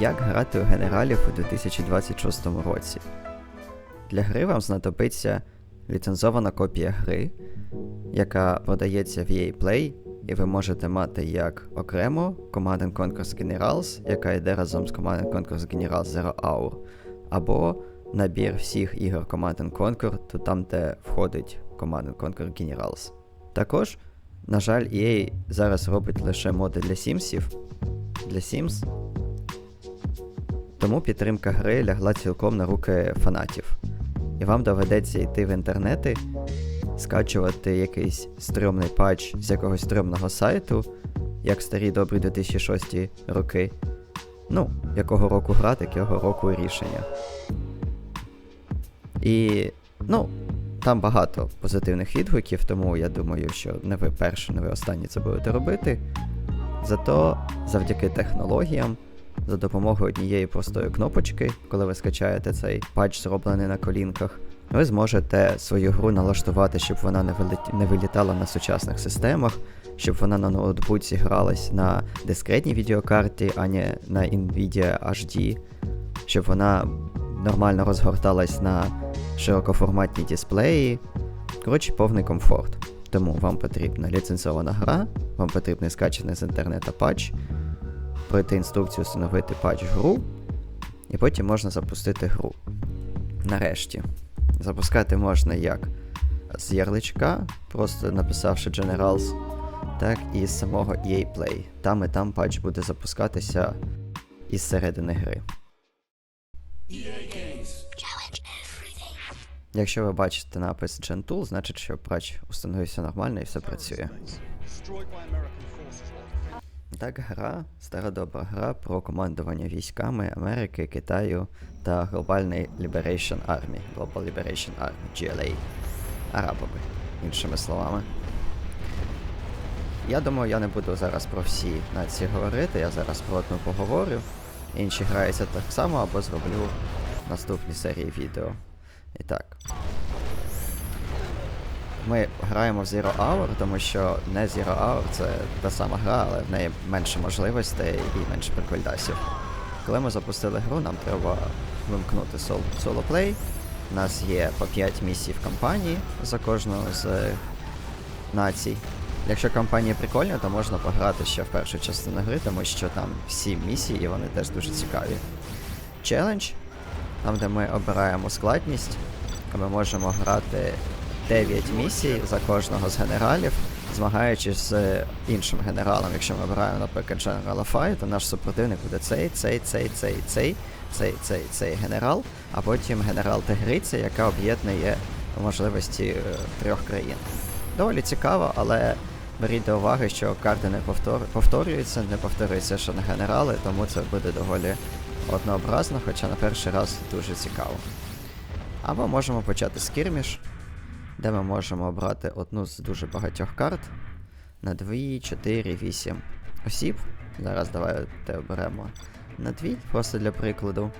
Як грати у генералів у 2026 році? Для гри вам знадобиться ліцензована копія гри, яка продається в EA Play, і ви можете мати як окремо Command Conquer Generals, яка йде разом з Command Conquer Generals Zero Hour, або набір всіх ігор Command Conquer, то там, де входить Command Conquer Generals. Також, на жаль, EA зараз робить лише моди для Сімсів. Для Sims тому підтримка гри лягла цілком на руки фанатів. І вам доведеться йти в інтернети, скачувати якийсь стрьомний патч з якогось стрьомного сайту, як старі добрі 2006 роки. Ну, якого року гра, такого року рішення. І, ну, там багато позитивних відгуків, тому я думаю, що не ви перші, не ви останні це будете робити. Зато завдяки технологіям за допомогою однієї простої кнопочки, коли ви скачаєте цей патч, зроблений на колінках, ви зможете свою гру налаштувати, щоб вона не, вилет... не вилітала на сучасних системах, щоб вона на ноутбуці гралась на дискретній відеокарті, а не на Nvidia HD, щоб вона нормально розгорталась на широкоформатні дисплеї. Коротше, повний комфорт. Тому вам потрібна ліцензована гра, вам потрібний скачаний з інтернету патч, пройти інструкцію, встановити патч-гру, і потім можна запустити гру. Нарешті. Запускати можна як з ярличка, просто написавши Generals, так і з самого EA Play. Там і там патч буде запускатися із середини гри. Якщо ви бачите напис GenTool, значить, що патч установився нормально і все працює. Так, гра, стара добра гра про командування військами Америки, Китаю та глобальний Liberation Army, Global Liberation Army, GLA, арабами, іншими словами. Я думаю, я не буду зараз про всі нації говорити, я зараз про одну поговорю. Інші граються так само або зроблю в наступній серії відео. І так. Ми граємо в Zero Hour, тому що не Zero Hour це та сама гра, але в неї менше можливостей і менше прикольдасів. Коли ми запустили гру, нам треба вимкнути сол- соло-плей. У нас є по 5 місій в кампанії за кожну з націй. Якщо кампанія прикольна, то можна пограти ще в першу частину гри, тому що там всі місії і вони теж дуже цікаві. Челендж, там де ми обираємо складність, ми можемо грати 9 місій за кожного з генералів, змагаючись з іншим генералом. Якщо ми обираємо, наприклад, General Fight, то наш супротивник буде цей, цей, цей, цей, цей, цей, цей, цей генерал, а потім генерал Тигриця, яка об'єднує можливості е, трьох країн. Доволі цікаво, але беріть до уваги, що карти не повтор... повторюються, не повторюються ще на генерали, тому це буде доволі однообразно, хоча на перший раз дуже цікаво. Або можемо почати з кірміш, де ми можемо обрати одну з дуже багатьох карт на 2, 4, 8 осіб. Зараз давайте оберемо на 2, просто для прикладу.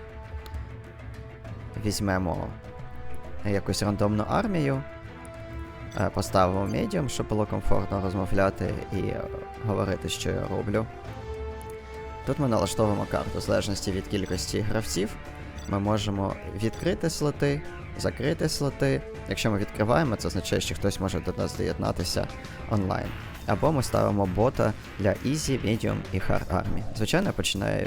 Візьмемо якусь рандомну армію, е, поставимо медіум, щоб було комфортно розмовляти і говорити, що я роблю. Тут ми налаштовуємо карту в залежності від кількості гравців. Ми можемо відкрити слоти, закрити слоти. Якщо ми відкриваємо, це означає, що хтось може до нас доєднатися онлайн. Або ми ставимо бота для Easy, Medium і Hard Army. Звичайно, починаю,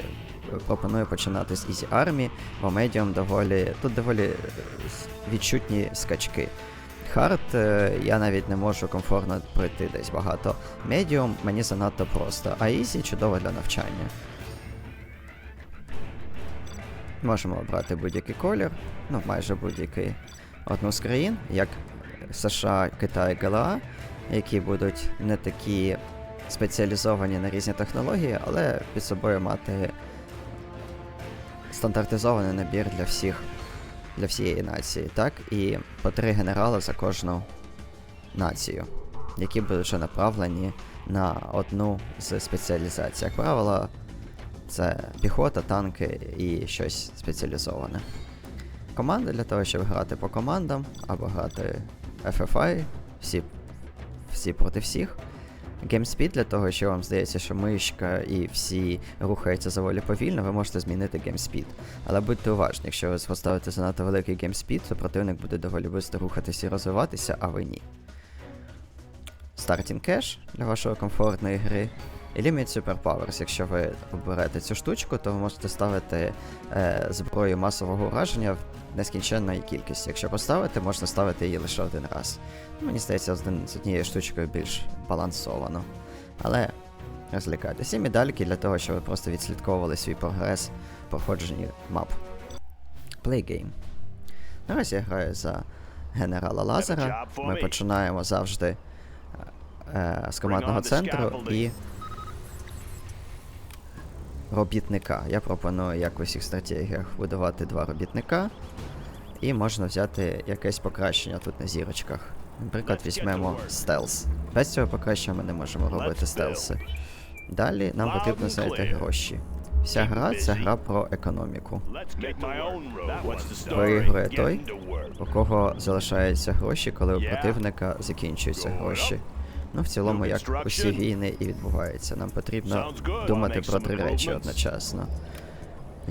пропоную починати з Easy Army, бо Medium доволі. тут доволі е, відчутні скачки. Hard е, я навіть не можу комфортно пройти десь багато. Medium мені занадто просто, а Easy чудово для навчання. Можемо обрати будь-який колір, ну майже будь-який. Одну з країн, як США, Китай, ГЛА, які будуть не такі спеціалізовані на різні технології, але під собою мати стандартизований набір для всіх, для всієї нації, так? І по три генерали за кожну націю, які будуть вже направлені на одну з спеціалізацій. Як правило, це піхота, танки і щось спеціалізоване. Команди для того, щоб грати по командам або грати FFI, всі, всі проти всіх. GameSpeed для того, що вам здається, що мишка і всі рухаються доволі повільно, ви можете змінити GameSpeed. Але будьте уважні, якщо ви поставите занадто великий GameSpeed, то противник буде доволі швидко рухатися і розвиватися, а ви ні. Starting Cash для вашої комфортної гри. Limit Superpowers. Якщо ви оберете цю штучку, то ви можете ставити е, зброю масового ураження в нескінченної кількості. Якщо поставити, можна ставити її лише один раз. Ну, Мені здається, з, однією штучкою більш балансовано. Але розлікайтеся. І медальки для того, щоб ви просто відслідковували свій прогрес в проходженні мап. Play game. Наразі я граю за генерала Лазера. Ми починаємо завжди е, з командного центру і робітника. Я пропоную, як у всіх стратегіях, будувати два робітника. І можна взяти якесь покращення тут на зірочках. Наприклад, візьмемо стелс. Без цього покращення ми не можемо робити стелси. Далі нам потрібно знайти гроші. Вся гра це гра про економіку. Виіграє той, у кого залишаються гроші, коли у противника закінчуються гроші. Ну, в цілому, як усі війни і відбуваються. Нам потрібно думати про три речі одночасно.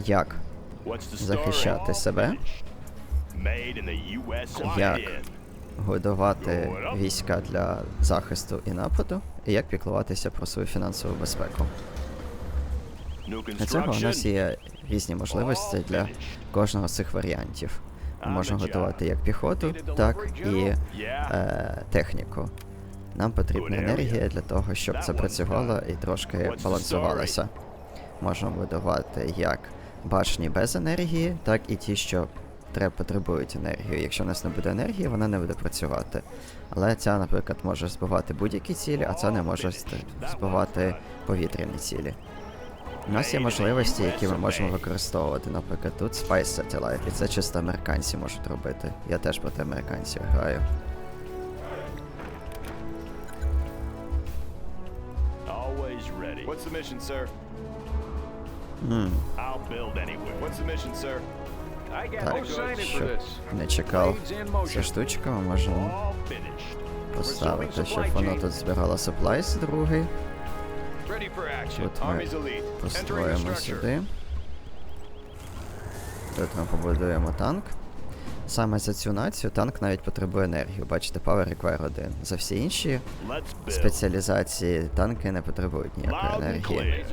Як захищати себе, як годувати війська для захисту і нападу, і як піклуватися про свою фінансову безпеку. Для цього у нас є різні можливості для кожного з цих варіантів. Ми можемо готувати як піхоту, так і е, техніку. Нам потрібна енергія для того, щоб це працювало і трошки балансувалося. Можемо будувати як башні без енергії, так і ті, що треба потребують енергію. Якщо в нас не буде енергії, вона не буде працювати. Але ця, наприклад, може збивати будь-які цілі, а ця не може збивати повітряні цілі. У нас є можливості, які ми можемо використовувати. Наприклад, тут Spice Satellite, і це чисто американці можуть робити. Я теж проти американців граю. What's the mission, sir? М, I'll build anywhere. What's the mission, sir? I got Так, щоб не чекав цю штучку, ми можемо поставити, щоб воно тут збирало supplies другий. Тут ми построїмо сюди. Тут ми побудуємо танк. Саме за цю націю танк навіть потребує енергії. Бачите, Power Require 1. За всі інші. Спеціалізації танки не потребують ніякої енергії.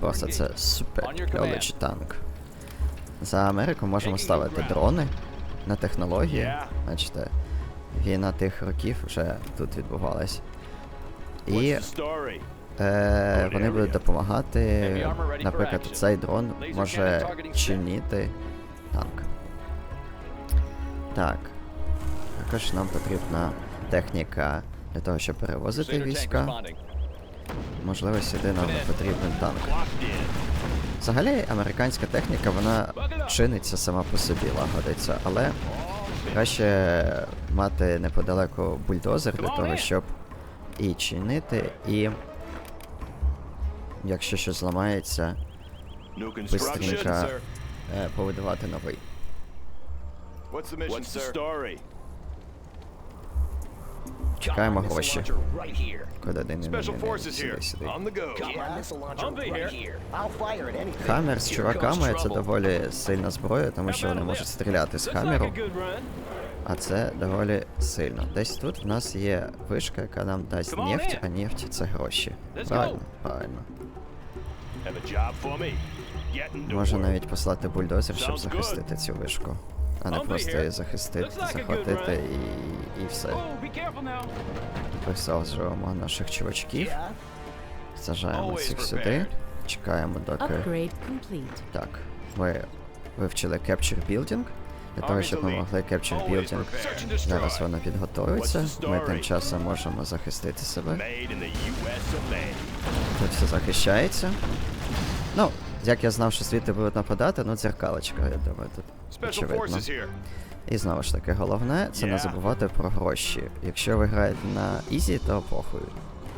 Просто це супер кльович танк. За Америку можемо ставити дрони на технології. Бачите, війна тих років вже тут відбувалась. І? Е, вони будуть допомагати. Наприклад, цей дрон може чинити танк. Так. Також нам потрібна техніка для того, щоб перевозити війська. Можливо, сюди нам не потрібен танк. Взагалі, американська техніка, вона чиниться сама по собі, лагодиться, але краще мати неподалеку бульдозер для того, щоб і чинити, і якщо щось зламається, бистренько е, побудувати новий. What's the mission, What's the sir? story? I'll fire at anything. Хаммер з чуваками це доволі сильна зброя, тому що вони можуть стріляти з хаммеру, а це доволі сильно. Десь тут в нас є вишка, яка нам дасть нефть, а нефть це гроші. Правильно, правильно. Можна навіть послати бульдозер, щоб захистити цю вишку. А не просто її захистити, захватити і, і все. Oh, careful наших чувачків, сажаємо цих сюди, чекаємо доки. Так, ви вивчили Capture Building. Для того, щоб ми могли Capture Building Зараз воно підготується. Ми тим часом можемо захистити себе. Тут все захищається. Ну, як я знав, що світи будуть нападати, ну дзеркалочка, я думаю, тут очевидно. І знову ж таки, головне це не забувати про гроші. Якщо ви граєте на Ізі, то похуй.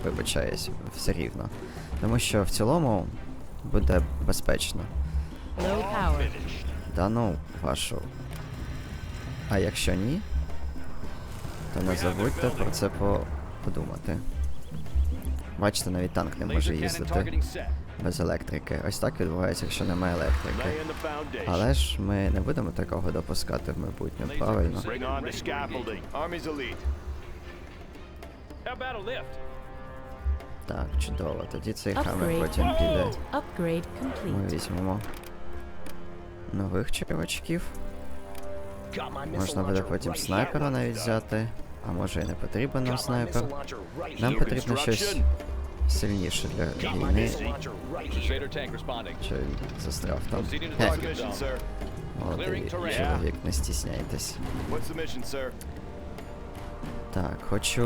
Вибачаюсь, все рівно. Тому що в цілому буде безпечно. Да ну, вашу. А якщо ні, то не забудьте про це по- подумати. Бачите, навіть танк не може їздити. Без електрики. Ось так відбувається, якщо немає електрики. Але ж ми не будемо такого допускати в майбутньому, правильно? Так, чудово. Тоді цей хамер потім піде. Ми візьмемо нових missile Можна буде потім снайпера навіть взяти. А може і не потрібен нам снайпер. Нам потрібно щось. Сильніше для війни. він застряв там. Молодий чоловік, не стісняйтесь. Так, хочу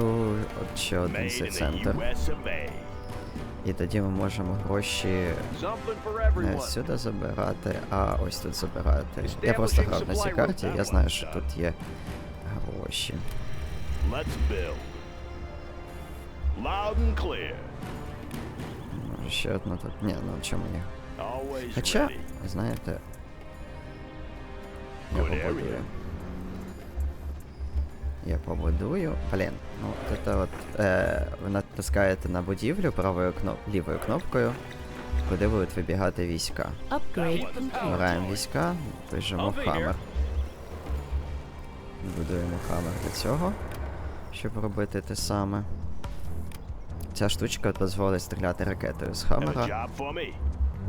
от ще один цей центр. І тоді ми можемо гроші не сюди забирати, а ось тут забирати. Я просто грав на цій карті, я знаю, що тут є гроші. Let's build. Loud and clear. Ще одну тут. Ні, ну чому ні? Хоча, знаєте. Я побудую. Я побудую. Блін, ну це от. Е, ви натискаєте на будівлю правою кноп... лівою кнопкою, куди будуть вибігати війська. Upgrade війська, пишемо хамер. Будуємо хамер для цього, щоб робити те саме. Ця штучка дозволить стріляти ракетою з me.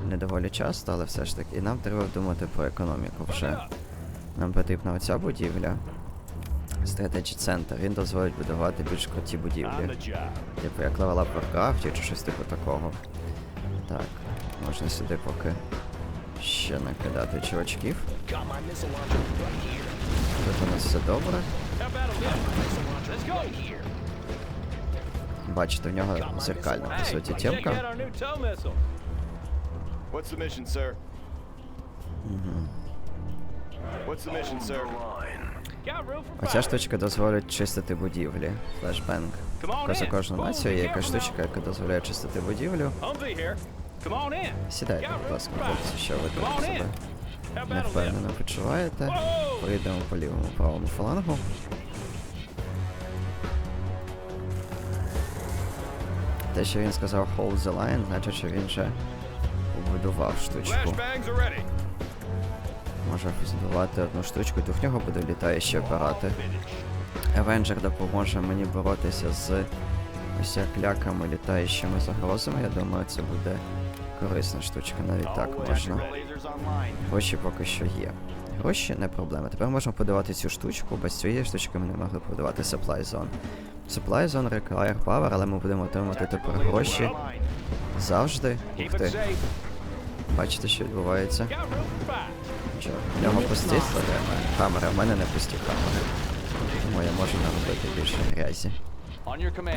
Не доволі часто, але все ж таки. І нам треба думати про економіку вже. Нам потрібна оця будівля. Strategy Center. Він дозволить будувати більш круті будівлі. Типу як левела Warcraft чи щось типу такого. Так, можна сюди поки ще накидати чувачків. Тут у нас все добре. Бачите, в нього зеркальна, по суті, тємка. our new tow missile. What's the mission, sir? What's the mission, sir? Got room for Оця штучка дозволить чистити будівлі. Тобто за кожну націю є якась штучка, яка дозволяє чистити будівлю. Сідайте, будь ласка, хлопці, що ви in. себе невпевнено почуваєте. Поїдемо по лівому правому флангу. Те, що він сказав hold the line, значить, що він вже побудував штучку. Може збивати одну штучку, то в нього буде літаючі апарати. Авенджер допоможе мені боротися з усякляками літаючими загрозами. Я думаю, це буде корисна штучка, навіть так можна. Гроші поки що є. Гроші не проблема. Тепер можемо подавати цю штучку. Без цієї штучки ми не могли подавати Supply Zone. Supply Zone require power, але ми будемо отримати тепер гроші завжди. Ух ти, бачите, що відбувається. Що, в нього пусті складає камери, а в мене не пусті камери. Тому я можу наробити більше грязі.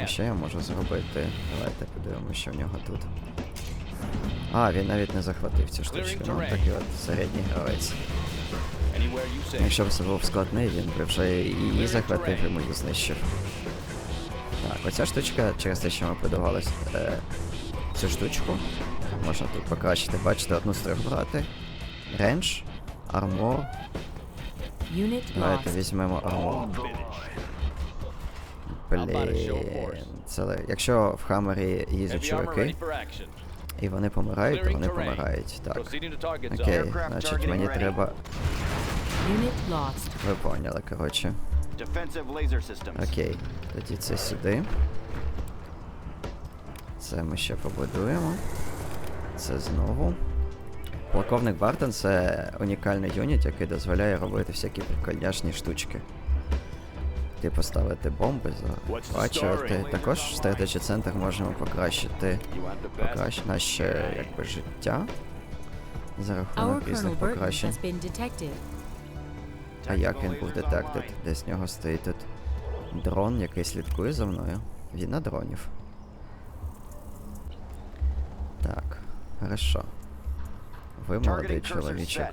А що я можу зробити? Давайте подивимося, що в нього тут. А, він навіть не захватив цю штучку. Ну, такий от середній гравець. Якщо б це був складний, він би вже і її захватив і мою знищив. Оця штучка, через те, що ми подавали е, цю штучку, можна тут покращити, бачите, одну з трьох брати. Рендж, армор. Давайте візьмемо армор. Блін. Це якщо в Хаммері їздять чуваки, і вони помирають, то вони помирають. Так. Окей, значить мені треба. Ви поняли, коротше. Окей, тоді це сюди. Це ми ще побудуємо. Це знову. Полковник Бартон це унікальний юніт, який дозволяє робити всякі прикольняшні штучки. Типу ставити бомби, захвачувати. Також в Strategy центр можемо покращити You want the best? покращ... наше якби життя за рахунок різних покращень. А як він був детектед? Десь нього стоїть тут дрон, який слідкує за мною. Війна дронів. Так, хорошо. Ви молодий чоловічок.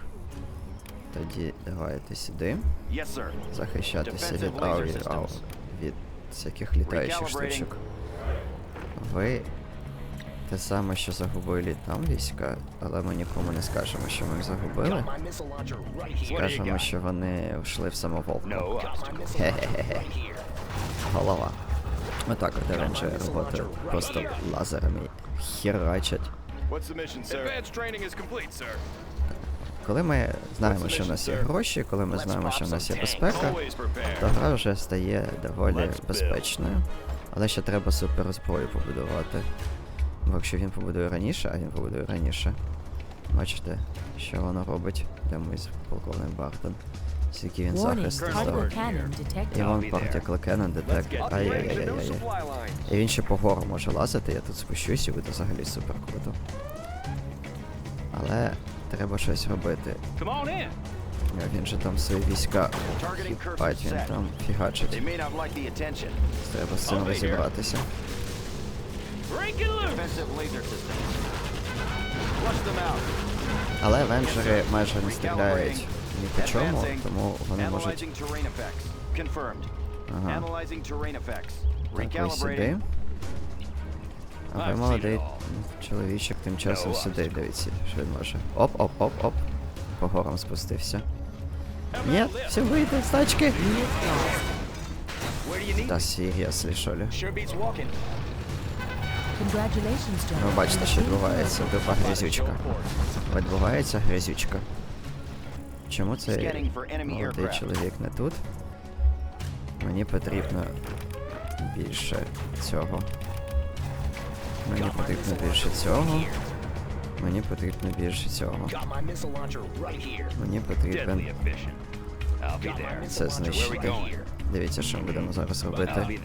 Тоді давайте сюди. Захищатися від аури, ау, від всяких літаючих штучок. Ви те саме, що загубили там війська, але ми нікому не скажемо, що ми їх загубили. Скажемо, що вони йшли в самоволку. No Голова. Отак от рейнджери роботи просто лазерами херачать. Коли ми знаємо, що в нас є гроші, коли ми знаємо, що в нас є безпека, то гра вже стає доволі безпечною. Але ще треба суперзброю побудувати. Бо якщо він побудує раніше, а він побудує раніше. Бачите, що воно робить? Де ми з полковник Бартон. Скільки він захист cannon І вон партикл Cannon детект. Ай-яй-яй-яй. І він ще по гору може лазити, я тут спущусь і буде взагалі супер круто. Але треба щось робити. Е, Він же там свої війська хіпать, він там фігачить. Треба з цим розібратися. Але венджери майже не стріляють ні по чому, тому вони можуть. Ага. Так сюди. А ви молодий чоловічок тим часом сюди, дивіться, що він може. Оп, оп, оп, оп. По горам спустився. Ні, все вийде з тачки. Та seriously, що ли? Ви бачите, що відбувається, тупа грязючка. Відбувається грязючка. Чому цей молодий чоловік не тут? Мені потрібно більше цього. Мені потрібно більше цього. Мені потрібно більше цього. Мені потрібен це знищити. Дивіться, що ми будемо зараз робити.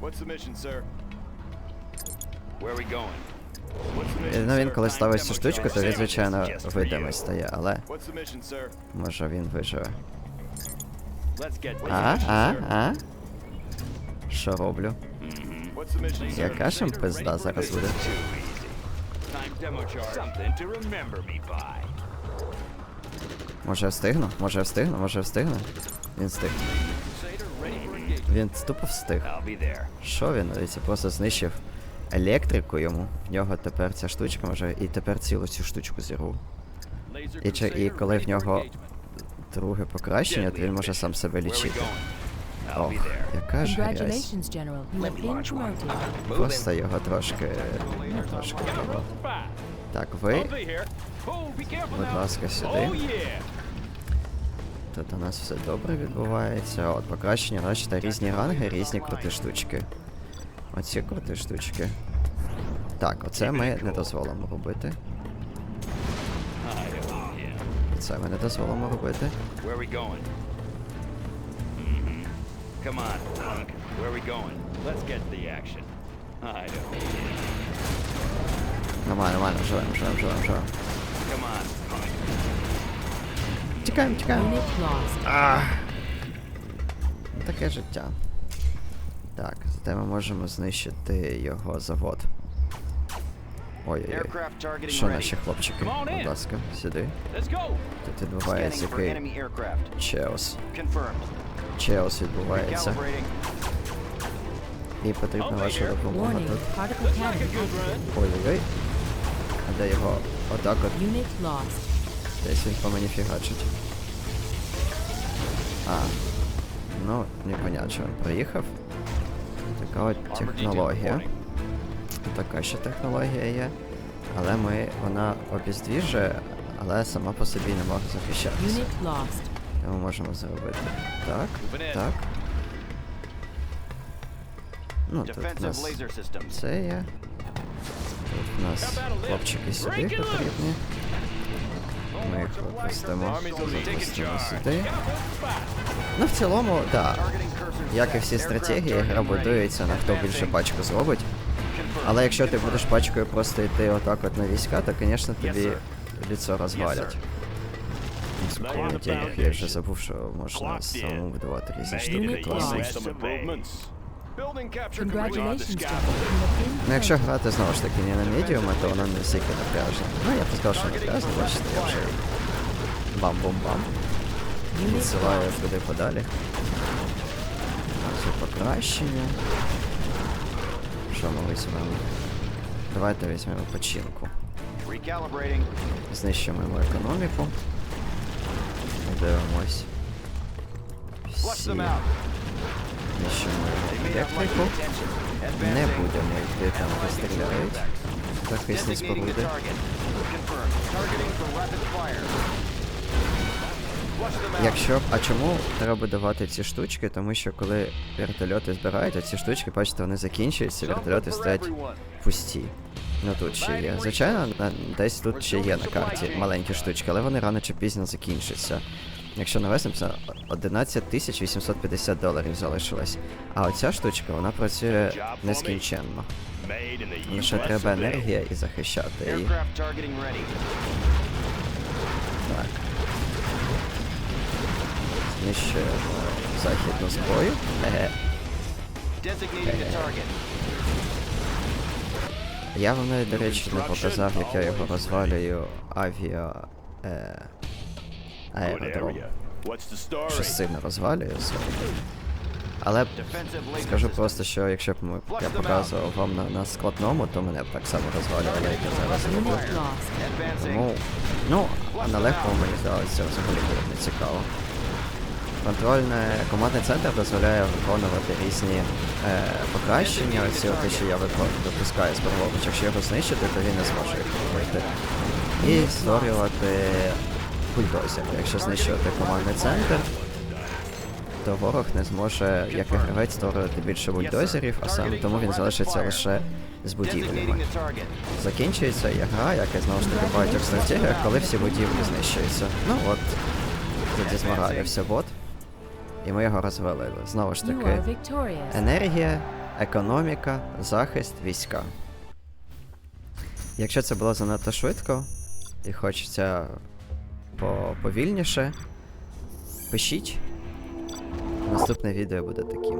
What's the mission, sir? Where are we going? Е, Ну він коли ставить цю штучку, то він, звичайно, видимий стає, але може він виживе. А, а, а? Що роблю? Яка ж їм пизда зараз буде? Може я встигну? Може я встигну? Може я встигну? Він встиг. Він тупо встиг. Що він? Дивіться, просто знищив електрику йому. В нього тепер ця штучка може. І тепер цілу цю штучку зірву. І, чи, і коли в нього друге покращення, то він може сам себе лічити. Ох, яка ж грязь. Просто його трошки. ну, трошки. Fine. Так, ви. Oh, будь ласка, Oh сюди. Тут у нас все добре відбувається. От, покращення, бачите, різні ранги, різні круті штучки. Оці круті штучки. Так, оце ми не дозволимо робити. Це ми не дозволимо робити. Where we going? Mm-hmm. Come on, punk. Where are we going? Let's get to the action. I don't. Нормально, нормально, живемо, живемо, живемо, живемо. Come on, punk. Тікаємо, тікаємо. Таке життя. Так, зате ми можемо знищити його завод. Ой-ой-ой. Що наші хлопчики? Будь ласка, сюди. Тут відбувається який чеос. Чеос відбувається. І потрібна ваша допомога тут. Ой-ой-ой. А де його? Отак от. Десь він по мені фігачить. А. Ну, непонятно, що він приїхав. Така от технологія. Така ще технологія є. Але ми, вона обіздвіжує, але сама по собі не може захищатися. Ми можемо зробити так, так. Ну, тут у нас це є. Тут у нас хлопчики сюди потрібні. Ми їх випустимо, запустимо сюди. Ну, в цілому, так. Targeting cursor Як і set. всі Aircraft стратегії, targeting гра ready. будується на хто більше пачку зробить. Confirmed. Але якщо ти будеш пачкою просто йти отак от на війська, то, звісно, Yes, тобі sir. лицо розвалять. Скільки у мене денег, я вже забув, що можна Clocked in. самому будувати різні Maybe штуки Unit класні. lost. Some improvements. Building capture complete. Congratulations, the General. You have been Ну, якщо promoted. грати знову ж таки не на медіума, то вона не стільки напряжна. Ну, я б сказав, що напряжна, бачите, я вже бам-бум-бам. Відсилаю туди подалі. Це покращення. Що ми візьмемо? Давайте візьмемо починку. Знищимо йому економіку. Дивимось. Всі знищимо attention. Не будемо йти там effects. Захисні споруди. Якщо. А чому треба будувати ці штучки? Тому що коли вертольоти збирають, а ці штучки, бачите, вони закінчуються, вертольоти стоять пусті. Ну тут ще є. Звичайно, десь тут ще є на карті маленькі штучки, але вони рано чи пізно закінчаться. Якщо навеснемося, 11 тисяч 850 доларів залишилось. А оця штучка, вона працює нескінченно. Лише треба енергія і захищати її. Знищуємо західну зброю. Е, я вам навіть, до речі, не показав, як я його розвалюю авіа. Е, аеродром. Що сильно розвалюю. so. Але скажу просто, що якщо б ми, я показував вам на, на складному, то мене б так само розвалювали, як я зараз роблю. Тому, ну, а на легкому мені здалося взагалі було б не цікаво. Контрольне командний центр дозволяє виконувати різні е, покращення, оці те, що я допускаю з Барлович. Якщо його знищити, то він не зможе їх робити. І створювати бульдозер. Якщо знищувати командний центр, то ворог не зможе, як і гравець, створювати більше бульдозерів, а саме тому він залишиться лише з будівлями. Закінчується і гра, як і знову ж таки в багатьох стратегіях, коли всі будівлі знищуються. Ну от, тоді змагалився бот. І ми його розвалили. Знову ж таки, енергія, економіка, захист, війська. Якщо це було занадто швидко і хочеться по- повільніше, пишіть. Наступне відео буде таким.